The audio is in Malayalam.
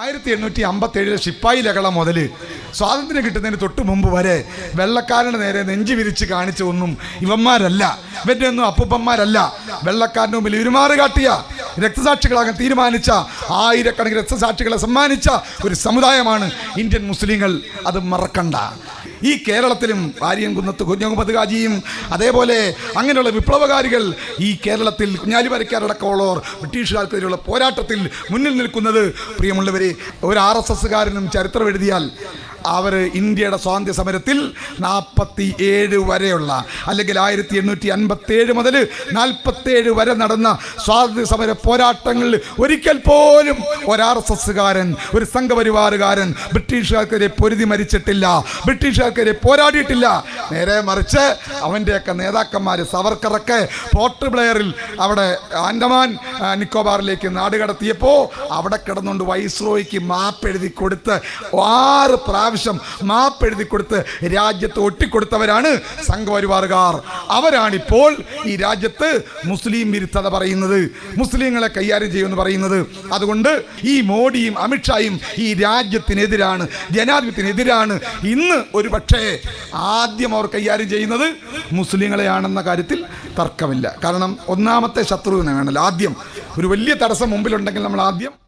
ആയിരത്തി എണ്ണൂറ്റി അമ്പത്തി ഏഴിലെ ശിപ്പായി ലഹള മുതൽ സ്വാതന്ത്ര്യം കിട്ടുന്നതിന് തൊട്ട് മുമ്പ് വരെ വെള്ളക്കാരന് നേരെ നെഞ്ചു വിരിച്ച് കാണിച്ച ഒന്നും ഇവന്മാരല്ല. ഇവന്റെ ഒന്നും അപ്പൂപ്പന്മാരല്ല. വെള്ളക്കാരന് മുമ്പിൽ ഇരുമാറ് കാട്ടിയ രക്തസാക്ഷികളാകാൻ തീരുമാനിച്ച ആയിരക്കണക്കിന് രക്തസാക്ഷികളെ സമ്മാനിച്ച ഒരു സമുദായമാണ് ഇന്ത്യൻ മുസ്ലിങ്ങൾ. അത് മറക്കണ്ട. ഈ കേരളത്തിലും വാര്യൻകുന്നത്ത് കുഞ്ഞുമുഹമ്മദ് ഹാജിയും അതേപോലെ അങ്ങനെയുള്ള വിപ്ലവകാരികൾ ഈ കേരളത്തിൽ കുഞ്ഞാലിമരക്കാരടക്കമുള്ളവർ ബ്രിട്ടീഷുകാർക്കെതിരെയുള്ള പോരാട്ടത്തിൽ മുന്നിൽ നിൽക്കുന്നത് പ്രിയമുള്ളവരെ ഒരു ആർ എസ് എസ്സുകാരനും ചരിത്രം എഴുതിയാൽ അവർ ഇന്ത്യയുടെ സ്വാതന്ത്ര്യ സമരത്തിൽ നാൽപ്പത്തി ഏഴ് വരെയുള്ള അല്ലെങ്കിൽ ആയിരത്തി എണ്ണൂറ്റി അൻപത്തി ഏഴ് മുതൽ നാൽപ്പത്തേഴ് വരെ നടന്ന സ്വാതന്ത്ര്യ സമര പോരാട്ടങ്ങളിൽ ഒരിക്കൽ പോലും ഒരു ആർ എസ് എസ്സുകാരൻ ഒരു സംഘപരിവാറുകാരൻ ബ്രിട്ടീഷുകാർക്കെതിരെ പൊരുതി മരിച്ചിട്ടില്ല ബ്രിട്ടീഷുകാർക്കെതിരെ പോരാടിയിട്ടില്ല. നേരെ മറിച്ച് അവന്റെയൊക്കെ നേതാക്കന്മാർ സവർക്കറൊക്കെ പോർട്ട് ബ്ലെയറിൽ അവിടെ ആൻഡമാൻ നിക്കോബാറിലേക്ക് നാട് കടത്തിയപ്പോൾ അവിടെ കിടന്നുകൊണ്ട് വൈസ്രോയ്ക്ക് മാപ്പ് എഴുതി കൊടുത്ത് ആറ് പ്രാവശ്യം മാപ്പ് എഴുതി കൊടുത്ത് രാജ്യത്ത് ഒട്ടിക്കൊടുത്തവരാണ് സംഘപരിവാറുകാർ. അവരാണിപ്പോൾ ഈ രാജ്യത്ത് മുസ്ലിം വിരുദ്ധത പറയുന്നത് മുസ്ലിങ്ങളെ കൈകാര്യം ചെയ്യുമെന്ന് പറയുന്നത്. അതുകൊണ്ട് ഈ മോഡിയും അമിത്ഷായും ഈ രാജ്യത്തിനെതിരാണ് ജനാധിപത്യത്തിനെതിരാണ് ഇന്ന് ഒരു പക്ഷേ ആദ്യം അവർ കൈകാര്യം ചെയ്യുന്നത് മുസ്ലിങ്ങളെയാണെന്ന കാര്യത്തിൽ തർക്കമില്ല. കാരണം ഒന്നാമത്തെ ശത്രുവിനെ വേണമല്ലോ. ആദ്യം ഒരു വലിയ തടസ്സം മുമ്പിലുണ്ടെങ്കിൽ നമ്മൾ ആദ്യം